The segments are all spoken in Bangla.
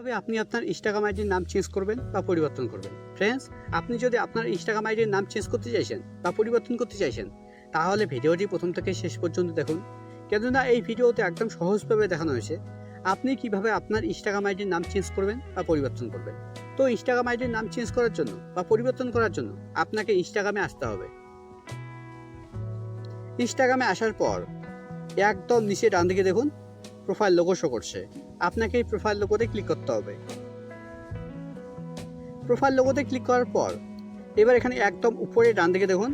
তবে আপনি আপনার ইনস্টাগ্রাম আইডির নাম চেঞ্জ করবেন বা পরিবর্তন করবেন। ফ্রেন্ডস আপনি যদি আপনার ইনস্টাগ্রাম আইডির নাম চেঞ্জ করতে চাইছেন বা পরিবর্তন করতে চাইছেন, তাহলে ভিডিওটি প্রথম থেকে শেষ পর্যন্ত দেখুন। কেননা এই ভিডিওতে একদম সহজভাবে দেখানো হয়েছে আপনি কীভাবে আপনার ইনস্টাগ্রাম আইডির নাম চেঞ্জ করবেন বা পরিবর্তন করবেন। তো ইনস্টাগ্রাম আইডির নাম চেঞ্জ করার জন্য বা পরিবর্তন করার জন্য আপনাকে ইনস্টাগ্রামে আসতে হবে। ইনস্টাগ্রামে আসার পর একদম নিচে ডান দিকে দেখুন প্রোফাইল লোগো করছে। আপনাকে এই প্রোফাইল লোগোতে ক্লিক করতে হবে। প্রোফাইল লোগোতে ক্লিক করার পর, এবার এখানে একদম উপরে ডান দিকে দেখুন,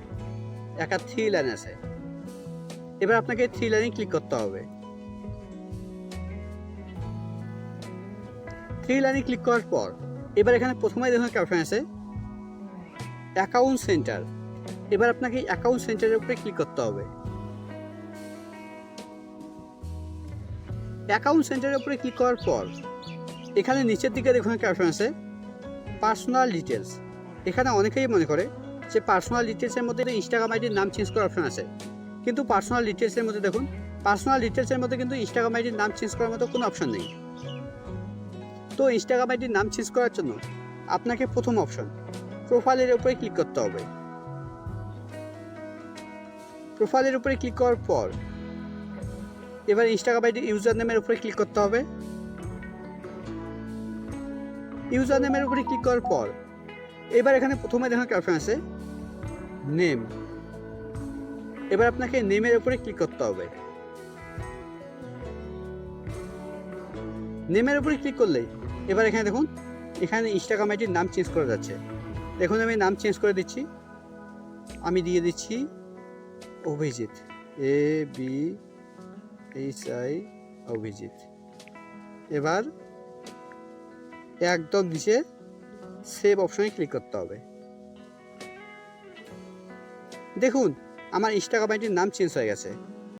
একটা থ্রি লাইন আছে। এবার আপনাকে থ্রি লাইনে ক্লিক করতে হবে। থ্রি লাইনে ক্লিক করার পর, এবার এখানে প্রথমে দেখুন একটা অপশন আছে অ্যাকাউন্ট সেন্টার এবার আপনাকে অ্যাকাউন্ট সেন্টারের উপরে ক্লিক করতে হবে। অ্যাকাউন্ট সেন্টারের উপরে ক্লিক করার পর, এখানে নিচের দিকে দেখুন একটা অপশন আছে, পার্সোনাল ডিটেলস এখানে অনেকেই মনে করে যে পার্সোনাল ডিটেলসের মধ্যে ইনস্টাগ্রাম আইডির নাম চেঞ্জ করার অপশন আছে। কিন্তু পার্সোনাল ডিটেলসের মধ্যে দেখুন, পার্সোনাল ডিটেলসের মধ্যে কিন্তু ইনস্টাগ্রাম আইডির নাম চেঞ্জ করার মতো কোনো অপশন নেই। তো ইনস্টাগ্রাম আইডির নাম চেঞ্জ করার জন্য আপনাকে প্রথম অপশন, প্রোফাইলের উপরে ক্লিক করতে হবে। প্রোফাইলের উপরে ক্লিক করার পর এবার ইনস্টাগ্রাম ইউজার নেমের উপরে ক্লিক করতে হবে। ইউজার নেমের উপরে ক্লিক করার পর, এবার এখানে প্রথমে দেখুন একটা আছে। নেম এবার আপনাকে নেমের উপরে ক্লিক করতে হবে। নেমের উপরে ক্লিক করলেই এবার এখানে দেখুন, এখানে ইনস্টাগ্রাম আইডির নাম চেঞ্জ করা যাচ্ছে। দেখুন, আমি নাম চেঞ্জ করে দিচ্ছি। আমি দিয়ে দিচ্ছি Abhijit. A B H I Abhijit. এবার একদম নিচে সেভ অপশনে ক্লিক করতে হবে। দেখুন, আমার ইনস্টাগ্রাম আইডির নাম চেঞ্জ হয়ে গেছে।